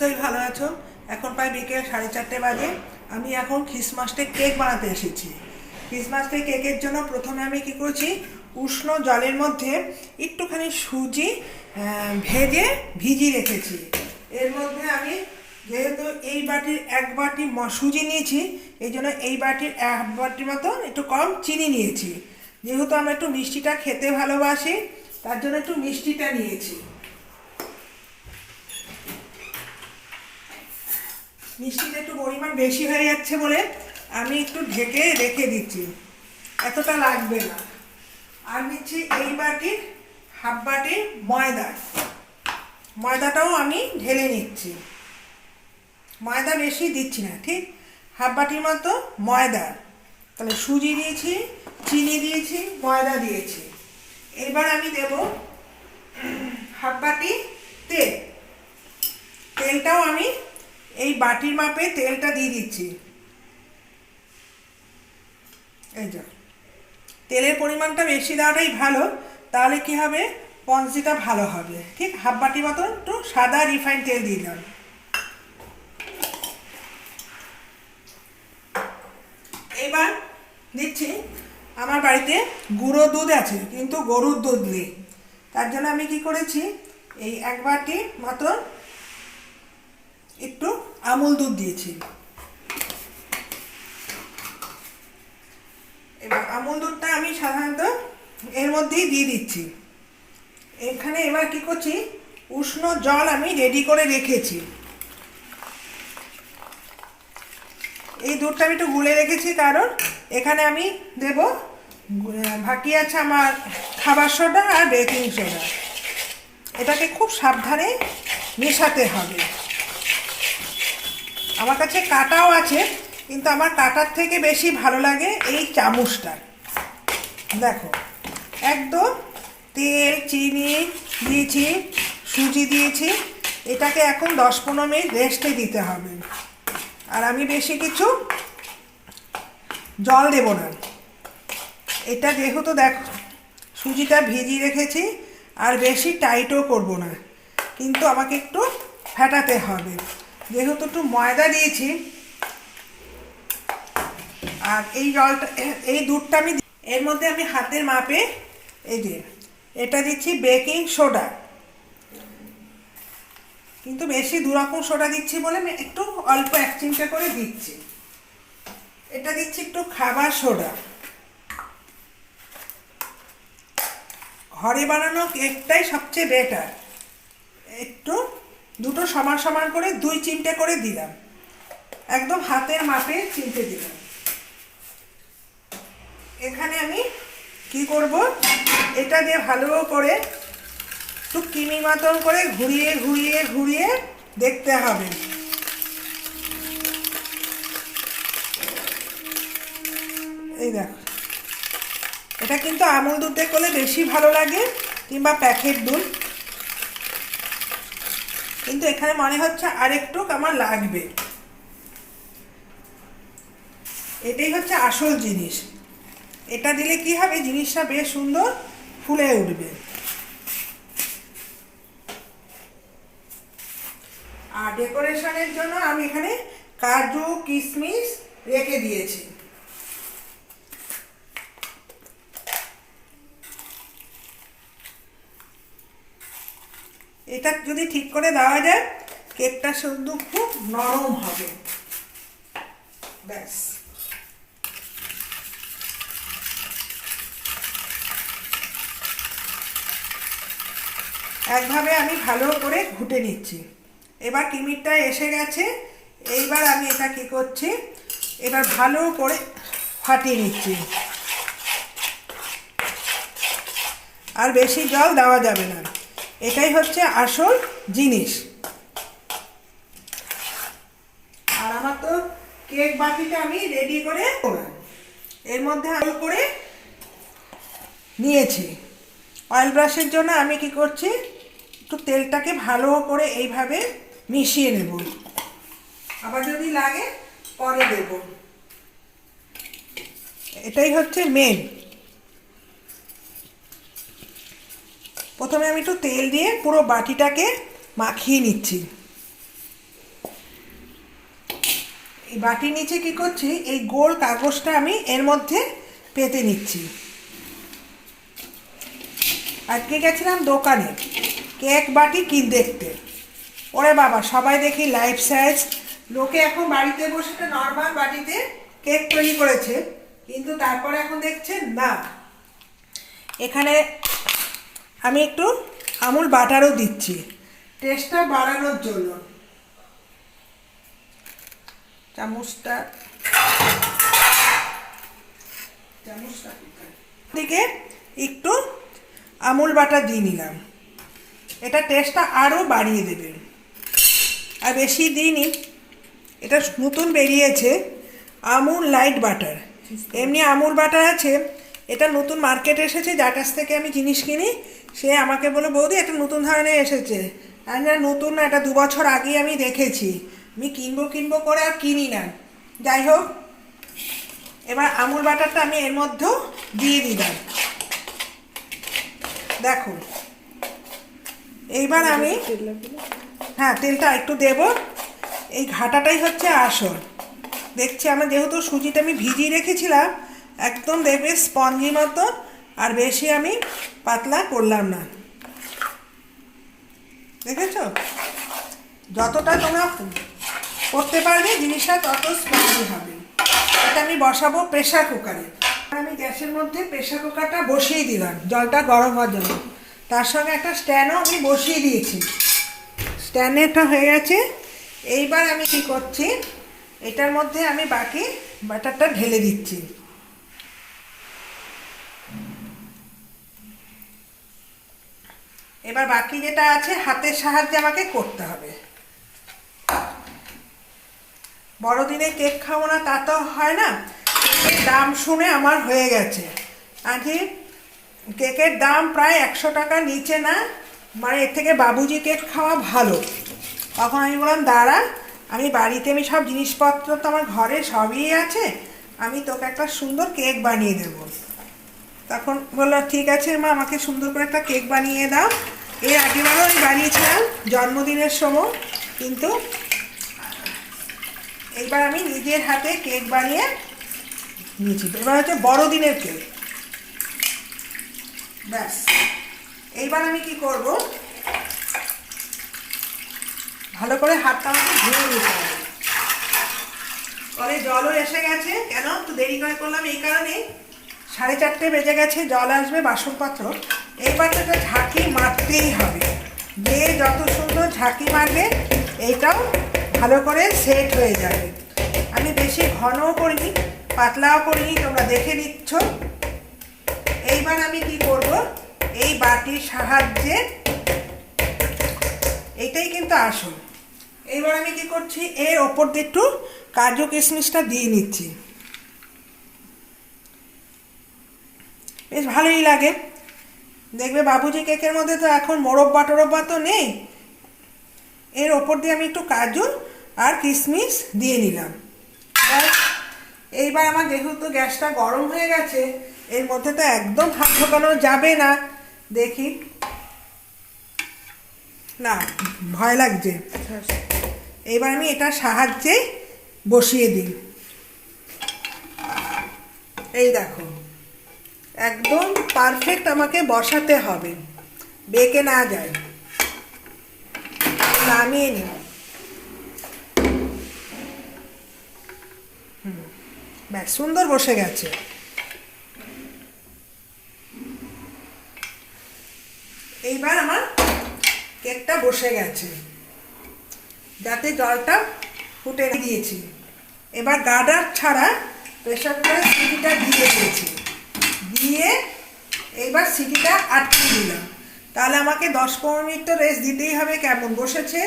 নিশ্চয়ই ভালো আছো? এখন প্রায় বিকেল সাড়ে চারটে বাজে। আমি এখন খ্রিসমাসটে কেক বানাতে এসেছি। খ্রিসমাসটে কেকের জন্য প্রথমে আমি কি করেছি? উষ্ণ জলের মধ্যে একটুখানি সুজি ভেজে ভিজিয়ে রেখেছি। এর মধ্যে আমি যেহেতু এই বাটির এক বাটি সুজি নিয়েছি, এই জন্য এই বাটির এক বাটির মতো একটু কম চিনি নিয়েছি। যেহেতু আমরা একটু মিষ্টিটা খেতে ভালোবাসি, তার জন্য একটু মিষ্টিটা নিয়েছি। মিষ্টিটা একটু পরিমাণ বেশি হয়ে যাচ্ছে বলে আমি একটু ঢেকে রেখে দিচ্ছি। এতটা লাগবে না। আর নিচ্ছি এই বাটির হাফ বাটির ময়দা। ময়দাটাও আমি ঢেলে নিচ্ছি। ময়দা বেশি দিচ্ছি না, ঠিক? হাফ বাটির মতো ময়দা। তাহলে সুজি দিয়েছি, চিনি দিয়েছি, ময়দা দিয়েছি। এবার আমি দেব হাফ বাটি তেল। তেলটাও আমি এই বাটির মাপে তেলটা দিয়ে দিচ্ছি। এই যা। তেলের পরিমাণটা বেশি দেওয়াটাই ভালো, তাহলে কি হবে? পঞ্চিটা ভালো হবে। ঠিক হাফ বাটি মতো একটু সাদা রিফাইন তেল দিয়ে দিলাম। এবার দিচ্ছি, আমার বাড়িতে গুঁড়ো দুধ আছে, কিন্তু গরুর দুধ নেই। তার জন্য আমি কি করেছি, এই এক বাটি মতন একটু আমুল দুধ দিয়েছি। এবার আমুল দুধটা আমি সাধারণত এর মধ্যেই দিয়ে দিচ্ছি। এখানে এবার কি করছি? উষ্ণ জল আমি রেডি করে রেখেছি। এই দুধটা আমি একটু গুলে রেখেছি কারণ এখানে আমি দেব বাকি আছে আমার খাবার সোডা আর বেকিং সোডা এটাকে খুব সাবধানে মেশাতে হবে। আমার কাছে কাটাও আছে, কিন্তু আমার কাটার থেকে বেশি ভালো লাগে এই চামচটা। দেখো, একদম তেল, চিনি দিয়েছি, সুজি দিয়েছি, এটাকে এখন দশ পনেরো মিনিট রেস্টে দিতে হবে। আর আমি বেশি কিছু জল দেব না। এটা যেহেতু দেখো, সুজিটা ভিজিয়ে রেখেছি, আর বেশি টাইটও করব না। কিন্তু আমাকে একটু ফেটাতে হবে। যেহেতু একটু ময়দা দিয়েছি, আর এই জলটা, এই দুধটা আমি এর মধ্যে আমি হাতের মাপে এই যে, এটা দিচ্ছি বেকিং সোডা। কিন্তু বেশি দুরকম সোডা দিচ্ছি বলে আমি একটু অল্প এক চিমটা করে দিচ্ছি। এটা দিচ্ছি একটু খাবার সোডা। ঘরে বানানো কেকটাই সবচেয়ে বেটার একটু দুটো সমান সমান করে দুই চিমটে করে দিলাম। একদম হাতের মাপে চিমটে দিলাম। এখানে আমি কি করব? এটা দিয়ে ভালো করে একটু কিমি মতন করে ঘুরিয়ে ঘুরিয়ে ঘুরিয়ে দেখতে হবে। এই দেখো। এটা কিন্তু আমুল দুধে করলে বেশি ভালো লাগে কিংবা প্যাকেট দুধ। কিন্তু এখানে মনে হচ্ছে আরেকটু আমার লাগবে। এটাই হচ্ছে আসল জিনিস। এটা দিলে কি হবে? জিনিসটা বেশ সুন্দর ফুলে উঠবে। আর ডেকোরেশনের জন্য আমি এখানে কাজু কিশমিশ রেখে দিয়েছি। এটা যদি ঠিক করে দেওয়া যায়, কেকটা শুধু খুব নরম হবে। ব্যাস। একভাবে আমি ভালো করে ঘুটে নিচ্ছি। এবার কিমিরটা এসে গেছে। এইবার আমি এটা কি করছি? এবার ভালো করে ফাটিয়ে নিচ্ছি। আর বেশি জল দেওয়া যাবে না। এটাই হচ্ছে আসল জিনিস। আর আমার তো কেক বাটিটা আমি রেডি করে এর মধ্যে আলু করে নিয়েছি। অয়েল ব্রাশের জন্য আমি কি করছি, একটু তেলটাকে ভালো করে এইভাবে মিশিয়ে নেব। আবার যদি লাগে পরে দেব। এটাই হচ্ছে মেন প্রথমে আমি একটু তেল দিয়ে পুরো বাটিটাকে মাখিয়ে নিচ্ছি। এই বাটির নিচে কি করছি? এই গোল কাগজটা আমি এর মধ্যে পেতে নিচ্ছি। আজকে গেছিলাম? দোকানে। কেক বাটি কি দেখতে? ওরে বাবা, সবাই দেখি লাইফ সাইজ লোকে এখন বাড়িতে বসে নর্মাল বাটিতে কেক তৈরি করেছে। কিন্তু তারপরে এখন দেখছে না। এখানে আমি একটু আমুল বাটারও দিচ্ছি। টেস্টটা বাড়ানোর জন্য। চামচটা চামচটা? দিকে একটু আমুল বাটার দিয়ে নিলাম। এটা টেস্টটা আরও বাড়িয়ে দেবে। আর বেশি দিইনি। এটা নতুন বেরিয়েছে আমুল লাইট বাটার। এমনি আমুল বাটার আছে। এটা নতুন মার্কেটে এসেছে যার কাছ থেকে আমি জিনিস কিনি। সে আমাকে বলে বৌদি এটা নতুন ধরনের এসেছে। আমি বললাম, নতুন না এটা দু বছর আগেই আমি দেখেছি। আমি কিনবো কিনবো করে আর কিনি না। যাই হোক এবার আমুল বাটারটা আমি এর মধ্যেও দিয়ে দিলাম। দেখো এইবার আমি হ্যাঁ তেলটা একটু দেব। এই ঘাটাটাই হচ্ছে আসল। দেখছি আমার যেহেতু সুজিটা আমি ভিজিয়ে রেখেছিলাম একদম দেবে স্পঞ্জি মতো আর বেশি আমি পাতলা করলাম না। দেখেছ? যতটা তোমরা করতে পারবে, জিনিসটা তত স্পঞ্জি হবে। এটা আমি বসাবো প্রেশার কুকারে আমি গ্যাসের মধ্যে প্রেশার কুকারটা বসিয়ে দিলাম, জলটা গরম হওয়ার জন্য। তার সঙ্গে একটা স্ট্যান্ডও আমি বসিয়ে দিয়েছি। স্ট্যান্ডেরটা হয়ে গেছে। এইবার আমি কি করছি, এটার মধ্যে আমি বাকি বাটারটা ঢেলে দিচ্ছি। এবার বাকি যেটা আছে, হাতের সাহায্যে আমাকে করতে হবে। বড়দিনে কেক খাব না, তা তো হয় না। দাম শুনে আমার হয়ে গেছে। আজকে কেকের দাম প্রায় একশো টাকার নিচে না? মানে এর থেকে বাবুজি কেক খাওয়া ভালো। তখন আমি বললাম, দাঁড়া, আমি বাড়িতে আমি সব জিনিসপত্র তো আমার ঘরে সবই আছে, আমি তোকে একটা সুন্দর কেক বানিয়ে দেবো। তখন বলল, ঠিক আছে মা, আমাকে সুন্দর করে একটা কেক বানিয়ে দাও। এর আগেবারও আমি বানিয়েছিলাম জন্মদিনের সময়, কিন্তু এইবার আমি নিজের হাতে কেক বানিয়ে নিয়েছি। এবার হচ্ছে বড়দিনের কেক। ব্যাস। এইবার আমি কি করব? ভালো করে হাতটা আমাকে ধুয়ে নিতে হবে। কলে জলও এসে গেছে। কেন? একটু দেরি করে করলাম। এই কারণে সাড়ে চারটে বেজে গেছে। জল আসবে বাসনপত্র। এইবার তো ঝাঁকি মারতেই হবে। যে যত সুন্দর ঝাঁকি মারবে এইটাও ভালো করে সেট হয়ে যাবে। আমি বেশি ঘনও করিনি, পাতলাও করিনি, তোমরা দেখে নিচ্ছ। এইবার আমি কি করব? এই বাটির সাহায্যে এইটাই কিন্তু আসল। এইবার আমি কি করছি? এর ওপর দিয়ে একটু কাজু কিশমিশটা দিয়ে নিচ্ছি। বেশ ভালোই লাগে। দেখবে বাবুজি কেকের মধ্যে তো এখন মোরব্বা টোরব্বা তো নেই। এর ওপর দিয়ে আমি একটু কাজু আর কিশমিশ দিয়ে নিলাম। এইবার আমার যেহেতু গ্যাসটা গরম হয়ে গেছে, এর মধ্যে তো একদম হাত ঢোকানো যাবে না। দেখি। না, ভয় লাগছে। এবার আমি এটার সাহায্যে বসিয়ে দিই। এই দেখো। একদম পারফেক্ট আমাকে বসাতে হবে। বেঁকে না যায়। নামিয়ে নিই ব্যাস, সুন্দর বসে গেছে। এইবার আমার কেকটা বসে গেছে। যাতে জলটা ফুটে দিয়েছি। এবার গার্ডার ছাড়া প্রেশার কুকারে সিটিটা দিয়ে দিয়েছি। দিয়ে এইবার সিটিটা আটকে দিলাম। তাহলে আমাকে দশ পনেরো মিনিট তো রেস্ট দিতেই হবে কেমন বসেছে।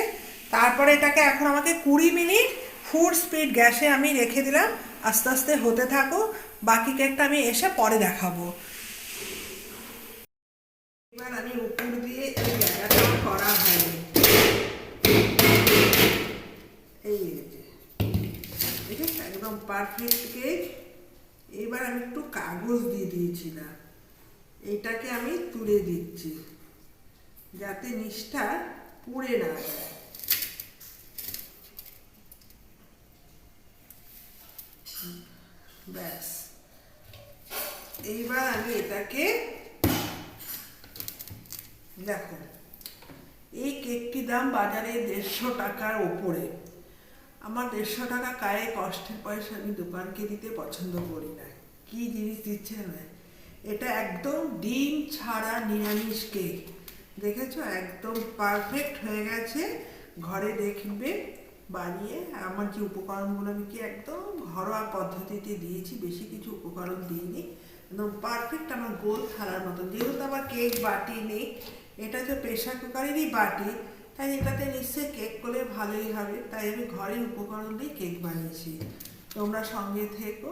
তারপরে এটাকে এখন আমাকে কুড়ি মিনিট ফুল স্পিড গ্যাসে আমি রেখে দিলাম। আস্তে আস্তে হতে থাকো। বাকি কেকটা আমি এসে পরে দেখাবো। এবার আমি উপর দিয়ে এই জায়গাটা করা হয়নি। এই একদম পারফেক্ট কেক এবার আমি একটু কাগজ দিয়ে দিয়েছিলাম এইটাকে আমি তুলে দিচ্ছি, যাতে নিষ্ঠা পুড়ে না যায়। ব্যাস। এইবার আমি এটাকে, দেখো, এই কেকটির দাম বাজারে দেড়শো টাকার ওপরে। আমার দেড়শো টাকা কায়ে কষ্টের পয়সা আমি দোকানকে দিতে পছন্দ করি না। কি জিনিস দিচ্ছে না এটা একদম ডিম ছাড়া নিরামিষ কেক। দেখেছ? একদম পারফেক্ট হয়ে গেছে। ঘরে দেখবে, বানিয়ে আমার যে উপকরণগুলো আমি কি একদম ঘরোয়া পদ্ধতিতে দিয়েছি, বেশি কিছু উপকরণ দিইনি। একদম পারফেক্ট আমার গোল থালার মতন যেহেতু আমার কেক বাটি নেই, এটা তো প্রেশার কুকারেরই বাটি তাই এটাতে নিশ্চয়ই কেক করলে ভালোই হবে। তাই আমি ঘরের উপকরণ দিয়ে কেক বানিয়েছি। তোমরা সঙ্গে থেকো।